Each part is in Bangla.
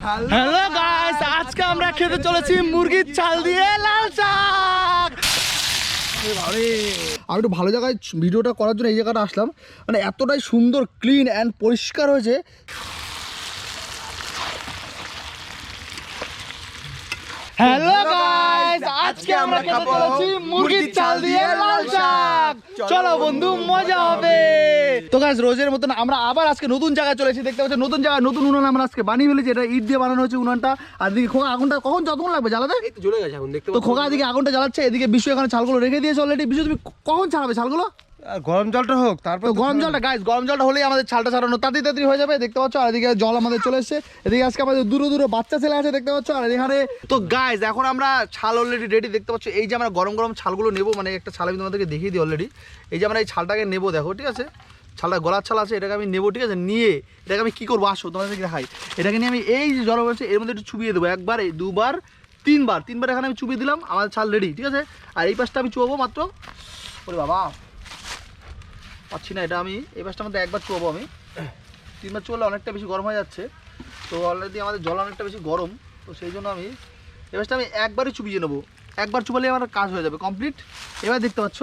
হ্যালো গাইস আজকে আমরা খেতে চলেছি মুরগির চাল দিয়ে লাল শাক। আমি একটু ভালো জায়গায় ভিডিওটা করার জন্য এই জায়গাটা আসলাম। মানে এতটাই সুন্দর ক্লিন অ্যান্ড পরিষ্কার হয়েছে। হ্যালো গাইস আজকে আমরা খেতে চলেছি মুরগির চাল দিয়ে লাল শাক। চলো বন্ধু মজা হবে। তো গাইস রোজের মতন আমরা আবার আজকে নতুন জায়গায় চলেছি দেখতে পাচ্ছি নতুন জায়গায় নতুন উনুন আমরা আজকে বানিয়ে ফেলেছি এটা ইট দিয়ে বানানো হচ্ছে উনুনটা। আর দিকে খোকা আগুনটা কখন যতক্ষণ লাগবে জ্বালাতে? জ্বলে গেছে এখন দেখতে তো খোকা এদিকে আগুনটা জ্বালাচ্ছে এদিকে বিশ্ব এখানে ছালগুলো রেখে দিয়েছে অলরেডি বিশ্ব তুমি কখন ছাড়াবে ছালগুলো? গরম জলটা হোক তারপর তো গরম জলটা গাইস গরম জলটা হলেই আমাদের ছালটা ছাড়ানো তাড়াতাড়ি তাড়াতাড়ি হয়ে যাবে দেখতে পাচ্ছ? আর এদিকে জল আমাদের চলে এসেছে। এদিকে আজকে আমাদের দূরে দূরে বাচ্চা ছেলে আছে দেখতে পাচ্ছ? আর এখানে তো গাইস এখন আমরা ছাল অলরেডি রেডি দেখতে পাচ্ছ? এই যে আমরা গরম গরম ছালগুলো নেব মানে একটা ছাল আমি তোমাদেরকে দেখিয়ে দিই অলরেডি এই যে আমরা এই ছালটাকে নেব দেখো ঠিক আছে? ছালটা, গলার ছাল আছে, এটাকে আমি নেব, ঠিক আছে? নিয়ে এটাকে আমি কী করব? আসো তোমাদেরকে দেখাই। এটাকে নিয়ে আমি এই যে জল বলছে এর মধ্যে একটু চুবিয়ে দেবো। একবার দুবার, তিনবার। তিনবার এখানে আমি চুবিয়ে দিলাম আমার ছাল রেডি ঠিক আছে? আর এই পাশটা আমি চুয়াবো মাত্র। ওরে বাবা! পাচ্ছি না এটা আমি। এই পাশটার মধ্যে একবার চুয়াবো আমি। তিনবার চুয়ালে অনেকটা বেশি গরম হয়ে যাচ্ছে। তো অলরেডি আমাদের জল অনেকটা বেশি গরম। তো সেই জন্য আমি এই পাশটা আমি একবারই চুবিয়ে নেব। একবার চুবালে আমার কাজ হয়ে যাবে কমপ্লিট এবার দেখতে পাচ্ছ,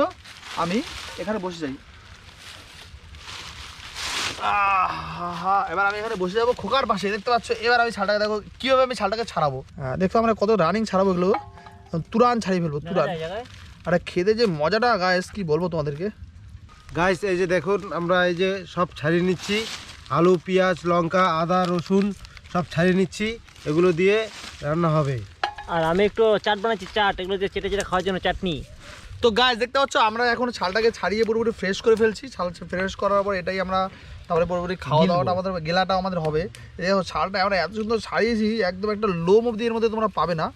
আমি এখানে বসে যাই। এবার আমি এখানে বসে যাব খোকার পাশে দেখতে পাচ্ছ? এবার আমি ছালটাকে দেখো কীভাবে আমি ছালটাকে ছাড়াবো? হ্যাঁ দেখো আমরা কত রানিং ছাড়াবো এগুলো। তুরান ছাড়িয়ে ফেলব তুরান। আরে খেতে যে মজাটা গায়েস কি বলব তোমাদেরকে? গাইস এই যে দেখুন আমরা এই যে সব ছাড়িয়ে নিচ্ছি। আলু পেঁয়াজ লঙ্কা আদা রসুন সব ছাড়িয়ে নিচ্ছি। এগুলো দিয়ে রান্না হবে। আর আমি একটু চাট বানাচ্ছি চাট। এগুলো যে চেটে চেটে খাওয়ার জন্য চাটনি। তো গাছ দেখতে পাচ্ছ আমরা এখন ছালটাকে ছাড়িয়ে পুরোপুরি ফ্রেশ করে ফেলছি। ছাল ফ্রেশ করার পর এটাই আমরা তারপরে পুরোপুরি খাওয়া দাওয়াটা আমাদের গেলাটা আমাদের হবে। এই দেখো ছালটা আমরা এত সুন্দর ছাড়িয়েছি একদম একটা লোম অব্দি এর মধ্যে তোমরা পাবে না।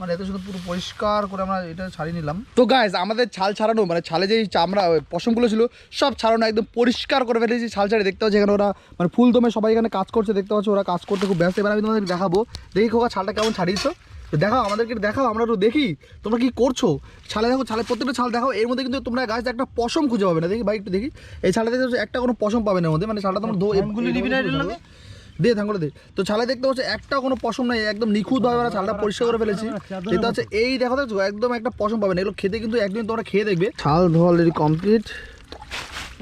মানে এত সুন্দর পুরো পরিষ্কার করে আমরা এটা ছাড়িয়ে নিলাম। তো গাইজ আমাদের ছাল ছাড়ানো মানে ছালে যেই চামড়া পশমগুলো ছিল সব ছাড়ানো একদম পরিষ্কার করে ফেলেছি ছাল ছাড়িয়ে। দেখতে পাচ্ছি এখানে ওরা মানে ফুল দমে সবাই এখানে কাজ করছে দেখতে পাচ্ছ ওরা কাজ করতে খুব ব্যস্ত। এবার আমি তোমাদের দেখাবো। দেখি খোকা ছালটা কেমন ছাড়িয়েছো? তো দেখাও আমাদেরকে দেখাও আমরা একটু দেখি তোমরা কি করছ? ছালে দেখো ছালে প্রত্যেকটা ছাল দেখাও এর মধ্যে কিন্তু তোমরা গাছ একটা পশম খুঁজে পাবে না। দেখি ভাই একটু দেখি। এই ছালে দেখতে পাচ্ছ একটা কোনো পশম পাবে না এর মধ্যে মানে ছালটা তোমার ধো ধানগুলি নিবি না? দে ধানগুলো দে। তো ছালে দেখতে পাচ্ছ একটা কোনো পশম নাই একদম নিখুঁতভাবে আমরা ছালটা পরিষ্কার করে ফেলেছি। এটা হচ্ছে এই দেখো দেখছ? একদম একটা পশম পাবে না এগুলো খেতে কিন্তু একদিন তোমরা খেয়ে দেখবে। ছাল ধোয়া অলরেডি কমপ্লিট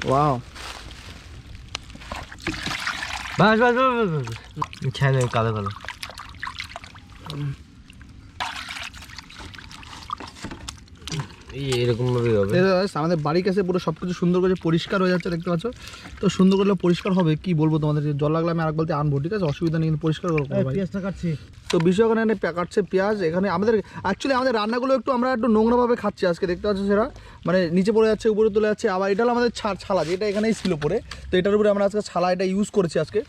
ওয়াও বাস বাস বাস বাস কালো কালো। এই এরকম ভাবে হবে আমাদের বাড়ির কাছে পুরো সব কিছু সুন্দর করে পরিষ্কার হয়ে যাচ্ছে দেখতে পাচ্ছ? তো সুন্দর করলে পরিষ্কার হবে কি বলব তোমাদের? জল লাগলে আমি আরেক বলতে আনব ঠিক আছে? অসুবিধা নেই কিন্তু পরিষ্কার করব পেঁয়াজটা কাটছি। তো বিষয় ওখানে এনে পে- কাটছে পেঁয়াজ এখানে আমাদের অ্যাকচুয়ালি আমাদের রান্নাগুলো একটু আমরা একটু নোংরাভাবে খাচ্ছি আজকে দেখতে পাচ্ছ সেটা? মানে নিচে পড়ে যাচ্ছে উপরে তুলে যাচ্ছে আবার এটা হলো আমাদের ছালা যেটা এখানেই ছিল পরে। তো এটার উপরে আমরা আজকে ছালা এটা ইউজ করেছি আজকে।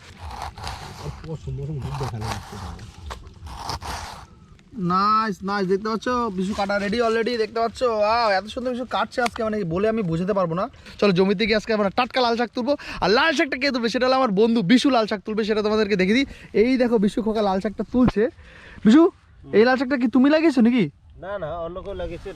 নাইস নাইস দেখতে পাচ্ছ? বিশু কাটা রেডি অলরেডি দেখতে পাচ্ছ? ওয়াও এত সুন্দর কিছু কাটছে আজকে মানে বলে আমি বুঝাতে পারব না। চলো জমি থেকে আজকে আমরা টাটকা লাল শাক তুলবো। আর লাল শাকটা কে তুলবে? সেটা হলো আমার বন্ধু বিশু লাল শাক তুলবে সেটা তোমাদেরকে দেখে দিই। এই দেখো বিশু খোকা লাল শাকটা তুলছে। বিশু এই লাল শাকটা কি তুমি লাগিয়েছো নাকি? না না অন্য কেউ লাগিয়েছে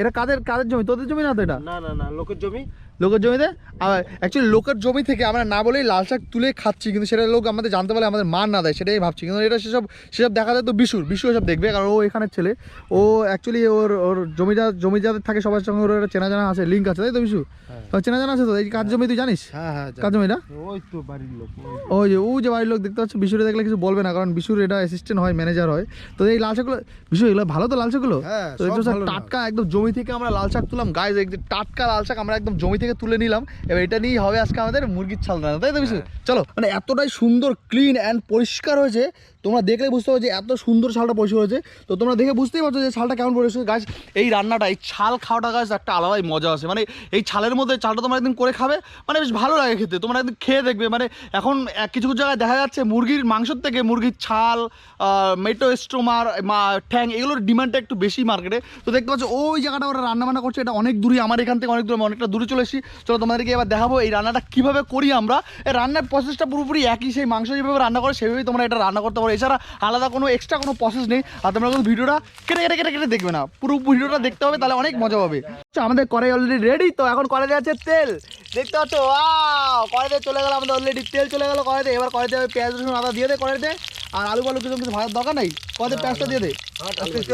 এটা কাদের কাদের জমি? তোদের জমি না তো এটা? না না না লোকের জমি। লোকের জমিতে? আর অ্যাকচুয়ালি লোকের জমি থেকে আমরা না বলেই লাল শাক তুলে খাচ্ছি কিন্তু সেটা লোক আমাদের জানতে পারলে আমাদের মান না দেয় সেটাই ভাবছি। কিন্তু এটা সেসব সেসব দেখা যায় তো বিশুর বিশু এসব দেখবে কারণ ও এখানের ছেলে। ও অ্যাকচুয়ালি ওর ওর জমি যা জমি যাদের থাকে সবার সঙ্গে ওর একটা চেনা জানা আছে লিঙ্ক আছে তাই তো বিশু? তোর চেনা জানা আছে তো? এই কাজ জমি তুই জানিস? হ্যাঁ হ্যাঁ কাজ জমিটা? ওই তো বাড়ির লোক ওই। যে ও যে বাড়ির লোক দেখতে পাচ্ছ বিশুরে দেখলে কিছু বলবে না কারণ বিশুর এটা অ্যাসিস্ট্যান্ট হয় ম্যানেজার হয়। তো এই লাল শাকগুলো বিশু এগুলো ভালো তো লাল শাকগুলো? হ্যাঁ। টাটকা একদম জমি থেকে আমরা লাল শাক তুললাম। একদম টাটকা লাল শাক আমরা একদম জমি থেকে তুলে নিলাম। এবার এটা নিয়েই হবে আজকে আমাদের মুরগির ছাল রান্না তাই তো বিশু? চলো। মানে এতটাই সুন্দর ক্লিন অ্যান্ড পরিষ্কার হয়েছে তোমরা দেখলে বুঝতে পারছ যে এত সুন্দর ছালটা পরিষ্কার হয়েছে। তো তোমরা দেখে বুঝতেই পারছ যে ছালটা কেমন পরিষ্কার গাছ এই রান্নাটা এই ছাল খাওয়াটা গাছ একটা আলাদাই মজা আছে। মানে এই ছালের মধ্যে ছালটা তোমরা একদিন করে খাবে মানে বেশ ভালো লাগে খেতে। তোমরা একদিন খেয়ে দেখবে। মানে এখন এক কিছু কিছু জায়গায় দেখা যাচ্ছে মুরগির মাংসর থেকে মুরগির ছাল মেটো স্টোমার ঠ্যাং এগুলোর ডিমান্ডটা একটু বেশি মার্কেটে তো দেখতে পাচ্ছ ওই জায়গাটা ওরা রান্না বান্না করছে এটা অনেক দূরে আমার এখান থেকে অনেক দূরে অনেকটা দূরে চলে এসেছি। চলো তোমাদেরকে এবার দেখাবো এই রান্নাটা কীভাবে করি আমরা। এই রান্নার প্রসেসটা পুরোপুরি একই সেই মাংস যেভাবে রান্না করে সেভাবেই তোমরা এটা রান্না করতে পারো। এছাড়া আলাদা কোনো এক্সট্রা কোনো প্রসেস নেই। আর তোমরা কিন্তু ভিডিওটা কেটে কেটে কেটে কেটে দেখবে না। পুরো ভিডিওটা দেখতে হবে তাহলে অনেক মজা হবে আচ্ছা, আমাদের কড়াই অলরেডি রেডি তো এখন কড়াইতে আছে তেল। দেখতে পাচ্ছ? কড়াইতে চলে গেল আমাদের অলরেডি তেল চলে গেল কড়াইতে। এবার কড়াইতে পেঁয়াজ রসুন আদা দিয়ে দে কড়াইতে। আর আলু বালু কিছু কিছু ভাজার দরকার নেই? কদের পেঁয়াজটা দিয়ে দে।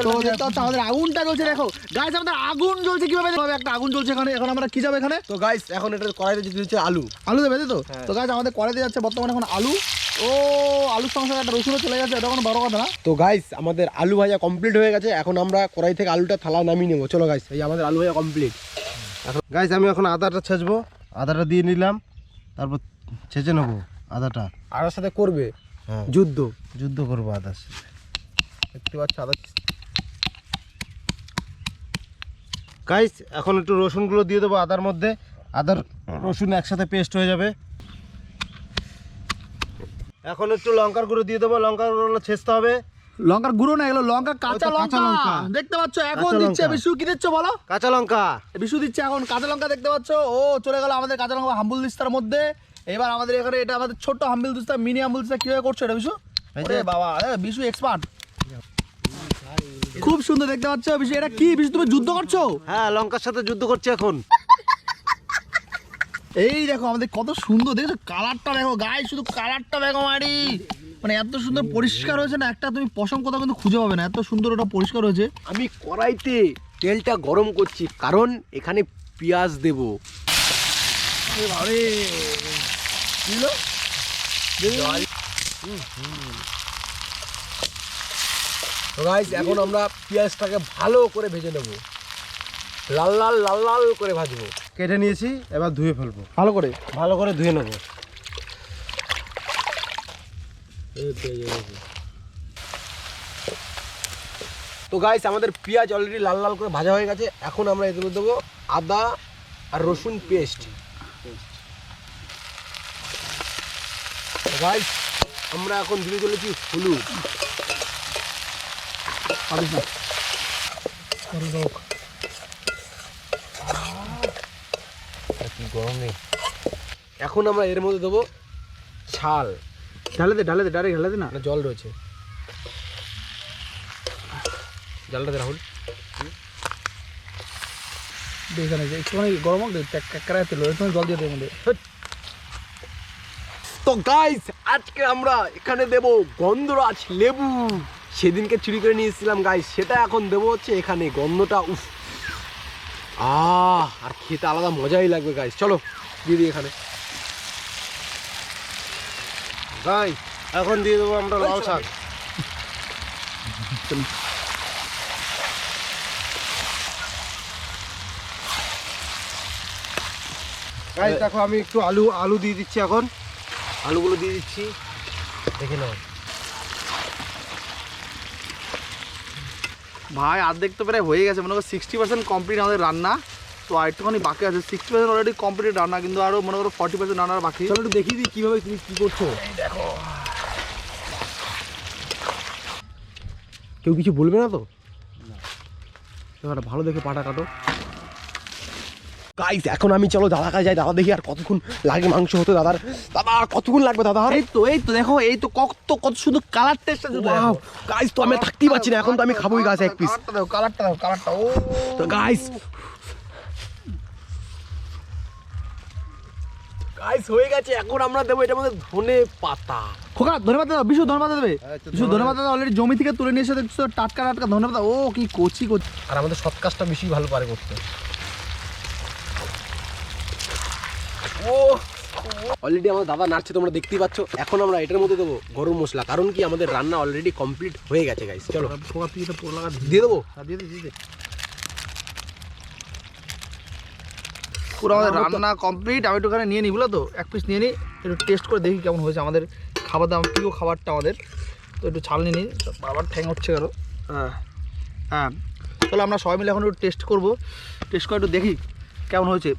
তো দেখতে আমাদের আগুনটা জ্বলছে দেখো। গাছ আমাদের আগুন জ্বলছে কীভাবে? কীভাবে একটা আগুন জ্বলছে এখানে। এখন আমরা কি যাবে এখানে? তো গাইস এখন এটা কড়াইতে যদি দিচ্ছে আলু। আলু দেবে তো? তো গাছ আমাদের কড়াইতে যাচ্ছে বর্তমানে এখন আলু। ও আলুর সঙ্গে একটা রসুনও চলে গেছে এটা কোনো বড় কথা না। তো গাইস আমাদের আলু ভাজা কমপ্লিট হয়ে গেছে। এখন আমরা কড়াই থেকে আলুটা থালা নামিয়ে নেব। চলো গাইস এই আমাদের আলু ভাজা কমপ্লিট এখন গাইস আমি এখন আদাটা ছেঁচবো। আদাটা দিয়ে নিলাম। তারপর ছেঁচে নেব আদাটা। আদার সাথে করবে? হ্যাঁ যুদ্ধ। যুদ্ধ করব আদার সাথে দেখতে পাচ্ছ আদা গাইস এখন একটু রসুনগুলো দিয়ে দেবো আদার মধ্যে। আদার রসুন একসাথে পেস্ট হয়ে যাবে। এখন একটু লঙ্কার গুঁড়ো দিয়ে দেবো। লঙ্কার গুঁড়ো ছেঁচতে হবে। লঙ্কার গুঁড়ো না এগুলো লঙ্কা কাঁচা লঙ্কা। দেখতে পাচ্ছ এখন দিচ্ছে। বিশু কি দিচ্ছ বলো? কাঁচা লঙ্কা। বিশু দিচ্ছে এখন কাঁচা লঙ্কা দেখতে পাচ্ছ। ও চলে গেল আমাদের কাঁচা লঙ্কা হাম্বুল দিস্তার মধ্যে। এবার আমাদের এখানে এটা আমাদের ছোট্ট হাম্বুল দুস্তা মিনি হাম্বুল দিস্তা কীভাবে করছ এটা বিশু? বাবা বিশু এক্সপার্ট খুব সুন্দর দেখতে পাচ্ছ বিশু এটা কি বিশু তুমি যুদ্ধ করছ? হ্যাঁ লঙ্কার সাথে যুদ্ধ করছে এখন। এই দেখো আমাদের কত সুন্দর দেখছ? কালারটা দেখো গায়ে শুধু কালারটা দেখো মারি। মানে এত সুন্দর পরিষ্কার হয়েছে না একটা তুমি পশম কথা কিন্তু খুঁজে পাবে না এত সুন্দর ওটা পরিষ্কার হয়েছে। আমি কড়াইতে তেলটা গরম করছি কারণ এখানে পেঁয়াজ দেবো। আরে দিল? তো গাইস এখন আমরা পেঁয়াজটাকে ভালো করে ভেজে নেব। লাল লাল লাল লাল করে ভাজবো। কেটে নিয়েছি এবার ধুয়ে ফেলব। ভালো করে? ভালো করে ধুয়ে নেব। তো গাইস আমাদের পেঁয়াজ অলরেডি লাল লাল করে ভাজা হয়ে গেছে। এখন আমরা মধ্যে দেবো আদা আর রসুন পেস্ট গাইস আমরা এখন দিতে চলেছি হলুদ কি গরমে এখন আমরা এর মধ্যে দেবো ছাল ঢালে দে ঢালে দে ডাইরেক্ট ঢালে দে না জল রয়েছে জলটা দে রাহুল একটুখানি গরম হোক তেল একটু জল দিয়ে দে মধ্যে তো গাইস আজকে আমরা এখানে দেব গন্ধরাজ লেবু। সেদিনকে চুরি করে নিয়ে এসেছিলাম গাইস সেটা এখন দেবো হচ্ছে এখানে গন্ধটা উফ। আহ আর খেতে আলাদা মজাই লাগবে গাইস চলো দিয়ে দিই এখানে। গাই এখন দিয়ে দেবো আমরা লাল শাক। গাইস দেখো আমি একটু আলু আলু দিয়ে দিচ্ছি এখন। আলুগুলো দিয়ে দিচ্ছি। দেখে নাও। ভাই অর্ধেক তো প্রায় হয়ে গেছে। মনে করো সিক্সটি পার্সেন্ট কমপ্লিট আমাদের রান্না। তো আর একটুখানি বাকি আছে। সিক্সটি পার্সেন্ট অলরেডি কমপ্লিট রান্না কিন্তু আরও মনে করো ফর্টি পার্সেন্ট রান্নার বাকি। চলো একটু দেখিয়ে দিই কীভাবে তুমি কী করছ। দেখো। কেউ কিছু বলবে না তো? ভালো দেখে পাটা কাটো। গাইস এখন আমি চলো দাদা কাছে যাই দাদা দেখি আর কতক্ষণ লাগে মাংস হতে দাদার। দাদা আর কতক্ষণ লাগবে দাদা? এই তো এই তো দেখো এই তো কত কত শুধু কালার টেস্টটা শুধু গাইস তো আমি থাকতেই পারছি না এখন তো আমি খাবোই গাছ এক পিস কালারটা দেখো কালারটা দেখো কালারটা ও। তো গাইস গাইস হয়ে গেছে এখন আমরা দেবো এটার মধ্যে ধনে পাতা। খোকা ধন্যবাদ দাদা বিশু ধন্যবাদ দেবে। বিশু ধন্যবাদ দাদা অলরেডি জমি থেকে তুলে নিয়ে এসে দেখছ টাটকা টাটকা ধন্যবাদ ও কি কচি কচি। আর আমাদের সৎ কাজটা বেশি ভালো পারে করতে। ও অলরেডি আমার দাদা নাচছে তোমরা দেখতেই পাচ্ছ। এখন আমরা এটার মধ্যে দেবো গরম মশলা কারণ কি আমাদের রান্না অলরেডি কমপ্লিট হয়ে গেছে গাইস চলো। দিয়ে দেবো? দিয়ে দিয়ে পুরো আমাদের রান্না কমপ্লিট আমি একটুখানি নিয়ে নিই বুঝলো তো? এক পিস নিয়ে নিই একটু টেস্ট করে দেখি কেমন হয়েছে আমাদের খাবার দাম প্রিয় খাবারটা আমাদের। তো একটু ছাল নিয়ে নিই বাবার ঠ্যাং হচ্ছে কেন হ্যাঁ হ্যাঁ। চলো আমরা সবাই মিলে এখন একটু টেস্ট করব। টেস্ট করে একটু দেখি কেমন হয়েছে।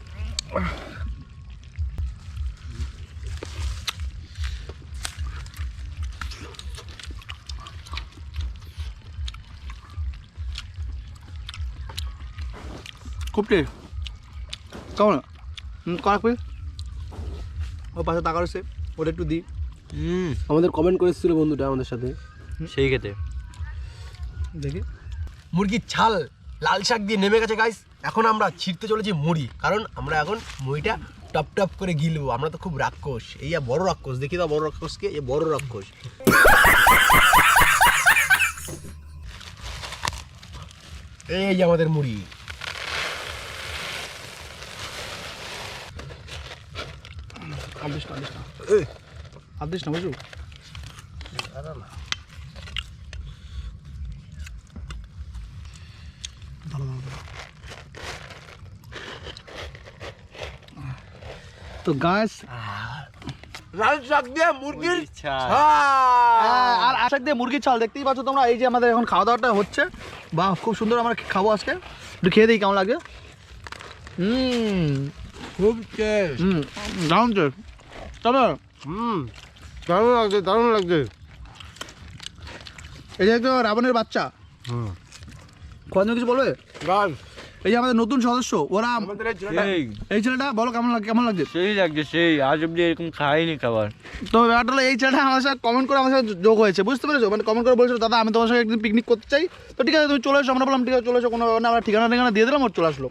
খুব টেস্ট কেমন হুম কড়া পিস ও পাশে টাকা রয়েছে ওটা একটু দিই আমাদের কমেন্ট করেছিল বন্ধুটা আমাদের সাথে। সেই খেতে দেখি। মুরগির ছাল লাল শাক দিয়ে নেমে গেছে গাইস এখন আমরা ছিঁড়তে চলেছি মুড়ি কারণ আমরা এখন মুড়িটা টপ টপ করে গিলবো। আমরা তো খুব রাক্ষস। এই বড় রাক্ষস দেখি তো বড় রাক্ষসকে এ বড় রাক্ষস। এই যে আমাদের মুড়ি। আদিস না আদিস না। আদিস না বুঝু তো গাছ মুরগির আর আশাক দিয়ে মুরগির চাল দেখতেই পাচ্ছ তোমরা এই যে আমাদের এখন খাওয়া দাওয়াটা হচ্ছে। বাহ খুব সুন্দর আমরা খাব আজকে। একটু খেয়ে দিই কেমন লাগে হুম। খুব টেস্ট হুম। দারুণ তবে হুম দারুণ লাগছে দারুণ লাগছে। এই যে একটা রাবণের বাচ্চা। হুম। কত কিছু বলবে? গাইস এই যে আমাদের নতুন সদস্য ওরা এই ছেলেটা। এই ছেলেটা বলো কেমন লাগে কেমন লাগছে? সেই লাগছে সেই। আজ অব্দি এরকম খাইনি খাবার। তো ব্যাপারটা হলো এই ছেলেটা আমার সাথে কমেন্ট করে আমার সাথে যোগ হয়েছে বুঝতে পেরেছ? মানে কমেন্ট করে বলছিল দাদা আমি তোমার সঙ্গে একদিন পিকনিক করতে চাই। তো ঠিক আছে তুমি চলে এসো আমরা বললাম ঠিক আছে চলে এসো কোনো ব্যাপার না। আমরা ঠিকানা ঠিকানা দিয়ে দিলাম ওর চলে আসলো।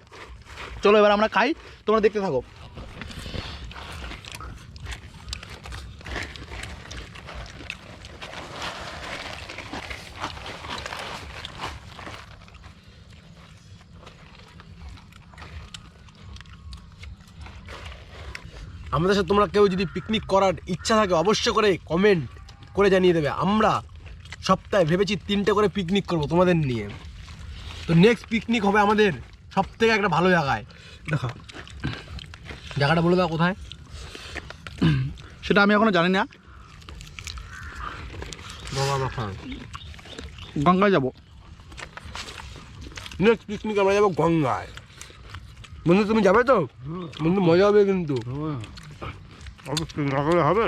চলো এবার আমরা খাই তোমরা দেখতে থাকো। আমাদের সাথে তোমরা কেউ যদি পিকনিক করার ইচ্ছা থাকে অবশ্যই করে কমেন্ট করে জানিয়ে দেবে। আমরা সপ্তাহে ভেবেছি তিনটে করে পিকনিক করব তোমাদের নিয়ে। তো নেক্সট পিকনিক হবে আমাদের সব থেকে একটা ভালো জায়গায়। দেখো জায়গাটা বলে দাও কোথায়? সেটা আমি এখনও জানি না। গঙ্গায় যাব। নেক্সট পিকনিক আমরা যাব গঙ্গায়। বন্ধু তুমি যাবে তো? বন্ধু মজা হবে কিন্তু। অবশ্যই হবে?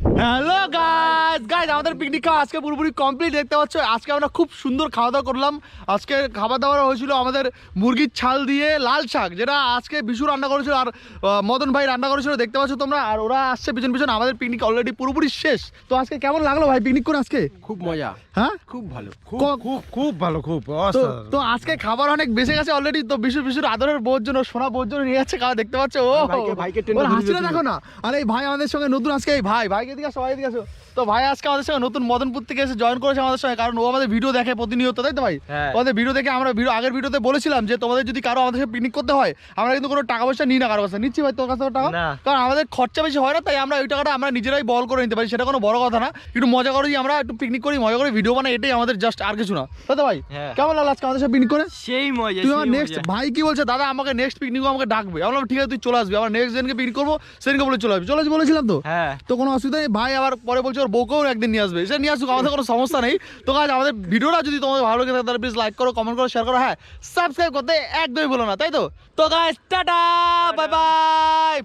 হ্যালো গাইস গাইস আমাদের পিকনিক খাওয়া আজকে পুরোপুরি কমপ্লিট দেখতে পাচ্ছ আজকে আমরা খুব সুন্দর খাওয়া দাওয়া করলাম। আজকে খাবার দাবার হয়েছিল আমাদের মুরগির ছাল দিয়ে লাল শাক যেটা আজকে বিশু রান্না করেছিল আর মদন ভাই রান্না করেছিল। দেখতে পাচ্ছ তোমরা আর ওরা আসছে পিছন পিছন। আমাদের পিকনিক অলরেডি পুরোপুরি শেষ। তো আজকে কেমন লাগল ভাই পিকনিক করে আজকে? খুব মজা। হ্যাঁ? খুব ভালো। খুব খুব ভালো খুব তো আজকে খাবার অনেক বেঁচে গেছে অলরেডি তো বিশু বিশুর আদরের বোর জন্য সোনা বোর জন্য নিয়ে যাচ্ছে খাওয়া। দেখতে পাচ্ছ ও ভাইকে- ভাইকে। দেখো না? আর এই ভাই আমাদের সঙ্গে নতুন আজকে এই ভাই ভাইকে দিকে আসো এদিকে আসো। তো ভাই আজকে আমাদের সঙ্গে নতুন মদনপুর থেকে এসে জয়েন করেছে আমাদের সঙ্গে কারণ ও আমাদের ভিডিও দেখে প্রতিনিয়ত তাই তো ভাই? হ্যাঁ। আমাদের ভিডিও দেখে আমরা ভিডিও আগের ভিডিওতে বলেছিলাম যে তোমাদের যদি কারও আমাদের সাথে পিকনিক করতে হয় আমরা কিন্তু কোনো টাকা পয়সা নিই না কারও কাছে। নিচ্ছি ভাই তোর কাছে টাকা? কারণ আমাদের খরচা বেশি হয় না তাই আমরা ওই টাকাটা আমরা নিজেরাই বল করে নিতে পারি সেটা কোনো বড় কথা না। একটু মজা করি আমরা একটু পিকনিক করি মজা করি ভিডিও বানাই এটাই আমাদের জাস্ট আর কিছু না। তাই তো ভাই? হ্যাঁ। কেমন লাগল আজকে আমাদের সাথে পিকনিক করে? সেই মজা তুই আমার নেক্সট ভাই কি বলছে? দাদা আমাকে নেক্সট পিকনিক আমাকে ডাকবে। আমি বললাম ঠিক আছে তুই চলে আসবি। আমার নেক্সট দিনকে পিকনিক করব সেদিনকে বলে চলে আসবি। চলে আসবি বলেছিলাম তো? হ্যাঁ। তো কোনো অসুবিধা নেই। ভাই আবার পরে বলছে ওর বউকেও একদিন নিয়ে আসবে। সে নিয়ে আসুক আমাদের কোনো সমস্যা নেই। তো কাজ আমাদের ভিডিওটা যদি তোমাদের ভালো লাগে থাকে তাহলে প্লিজ লাইক করো কমেন্ট করো শেয়ার করো। হ্যাঁ সাবস্ক্রাইব করতে একদমই বলো না তাই তো? তো গাইস টাটা বাই বাই